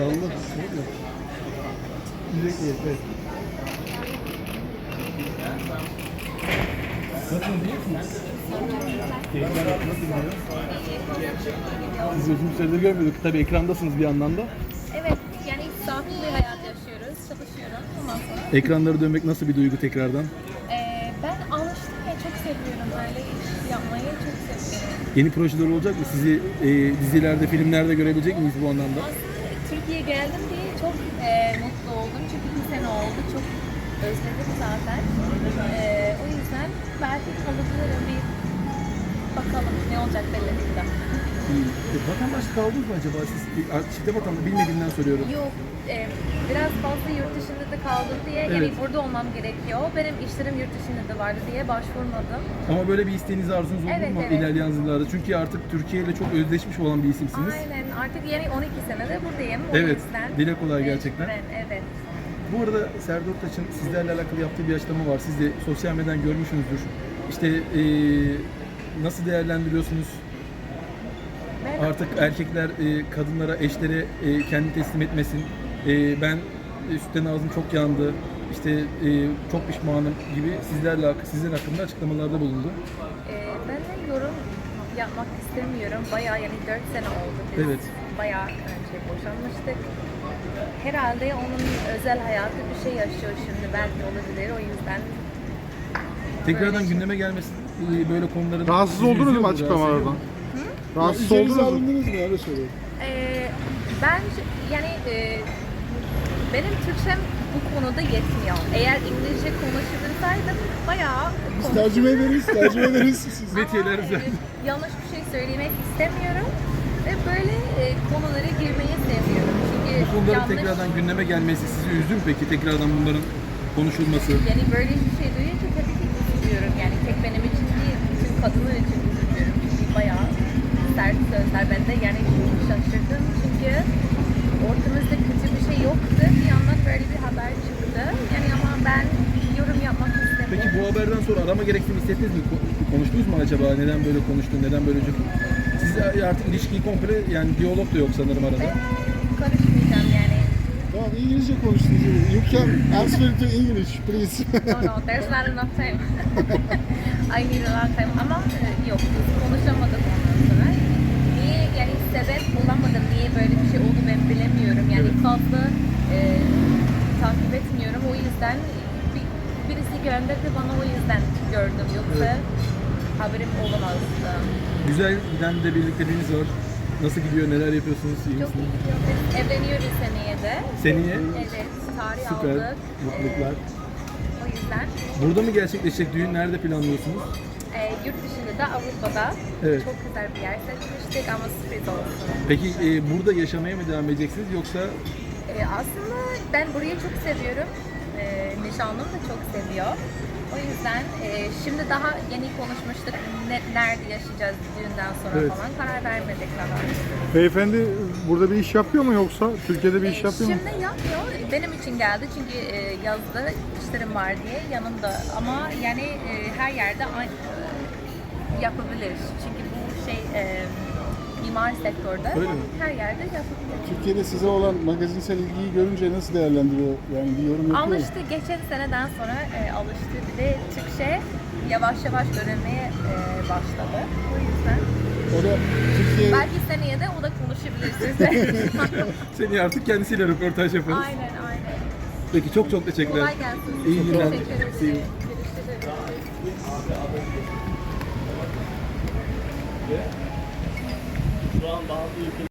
Nasıl? Keyifler nasıl gidiyor? Sizi uzun süredir görmüyorduk. Tabii ekrandasınız bir yandan da. Evet, yani sağlıklı bir hayat yaşıyoruz, çalışıyorum. Ondan sonra Ekranlara dönmek nasıl bir duygu tekrardan? eee, ben alıştım ve çok seviyorum böyle iş yapmayı çok seviyorum. Yeni projeler olacak mı? Sizi e, dizilerde, filmlerde görebilecek miyiz bu anlamda? Aslında Türkiye'ye geldim diye çok eee, mutlu oldum çünkü bir sene oldu, çok özledim zaten. Eee, o yüzden belki kalabilirim bir bakalım ne olacak belli değil de. E, vatandaşlık aldınız mı acaba siz? E, Çifte vatandaş bilmediğimden soruyorum. Yok, eee, biraz fazla yurt dışında da kaldım diye, yani Evet. burada olmam gerekiyor. Benim işlerim yurt dışında da vardı diye başvurmadım. Ama böyle bir isteğiniz, arzunuz oldu Evet, mu evet. ilerleyen yıllarda? Çünkü artık Türkiye ile çok özdeşmiş olan bir isimsiniz. Aynen artık yani 12 senede buradayım. Evet, yüzden. dile kolay gerçekten. Evet, evet. Bu arada Serdar Ortaç'ın sizlerle alakalı yaptığı bir açıklama var. Siz de sosyal medyadan görmüşsünüzdür. İşte e, nasıl değerlendiriyorsunuz? Ben Artık erkekler e, kadınlara, eşlere e, kendi teslim etmesin. E, ben e, sütten ağzım çok yandı. İşte e, çok pişmanım gibi sizlerle sizler hakkında açıklamalarda bulundu. e, ben de yorum yapmak istemiyorum. Bayağı yani 4 sene oldu biz. Evet. Bayağı önce boşanmıştık. Herhalde onun özel hayatı bir şey yaşıyor şimdi belki olabilir o yüzden. Tekrardan Böyle şey. gündeme gelmesi e, böyle konuların Rahatsız oldunuz mu açıklamalardan? Rahatsız oldunuz mu? alındınız mı? Öyle söyleyeyim. E, ben yani e, benim Türkçem bu konuda yetmiyor. Eğer İngilizce konuşabilseydim bayağı Biz konuşurdum. tercüme ederiz, tercüme ederiz. Metiyeler Ama, e, yanlış bir şey söylemek istemiyorum ve böyle e, konulara girmeyi sevmiyorum. Çünkü Bu konuların yanlış, tekrardan gündeme gelmesi sizi üzdü mü peki? Tekrardan bunların konuşulması. yani böyle bir şey duyunca tabii ki üzülüyorum. Yani tek benim için değil, bütün kadınlar için üzülüyorum. Çünkü bayağı sert sözler. Ben de yani şaşırdım çünkü ortamızda kötü bir şey yoktu. Bir yandan böyle bir haber çıktı. Yani ama ben yorum yapmak istemiyorum. Peki bu haberden sonra arama gerektiğini hissettiniz mi? Ko- Konuştunuz mu acaba? Neden böyle konuştun? Neden böyle cümle? Siz artık ilişkiyi komple yani diyalog da yok sanırım arada. Ben karışmayacağım yani. Tamam İngilizce konuştunuz. You can answer to English please. No, no, there's not enough time. I need a lot of time. Ama e, yok, biz konuşamadık ondan sonra. Niye, yani sebep bulamadım. Niye böyle bir şey oldu ben bilemiyorum. Yani Evet. Fazla e, takip etmiyorum. O yüzden bir, birisi gönderdi bana o yüzden gördüm. Yoksa haberim olamazdı. Güzel giden de birlikteliğiniz var. Nasıl gidiyor? Neler yapıyorsunuz? İyi Çok iyi gidiyor. Biz evleniyoruz seneye de. Seneye Evet, tarih süper. aldık. Mutluluklar. E, o yüzden Burada mı gerçekleşecek düğün? Nerede planlıyorsunuz? E, yurt dışında da Avrupa'da Evet. çok güzel bir yer seçmiştik ama sürpriz olsun. Peki e, burada yaşamaya mı devam edeceksiniz yoksa E, aslında ben burayı çok seviyorum. E, nişanlım da çok seviyor. O yüzden e, şimdi daha yeni konuşmuştuk ne, nerede yaşayacağız düğünden sonra Evet. falan karar vermedik daha. Beyefendi burada bir iş yapıyor mu yoksa Türkiye'de bir iş E, yapıyor mu? şimdi yapmıyor. Benim için geldi çünkü e, yazda işlerim var diye yanımda. Ama yani e, her yerde aynı e, yapabilir. Çünkü bu şey e, mimar sektörde Öyle mi? her yerde yapabilir. Türkiye'de size olan magazinsel ilgiyi görünce nasıl değerlendiriyor? Yani bir yorum yapıyor mu? Alıştı. Geçen seneden sonra e, alıştı. Bir de Türkçe yavaş yavaş öğrenmeye e, başladı. O yüzden O da Türkiye belki seneye de o da konuşabilir sizle. seni artık kendisiyle röportaj yaparız. aynen aynen. Peki çok çok teşekkürler. Kolay gelsin. İyi Çok günler. Teşekkür ederim. Görüşürüz. Şu an bazı ülkeler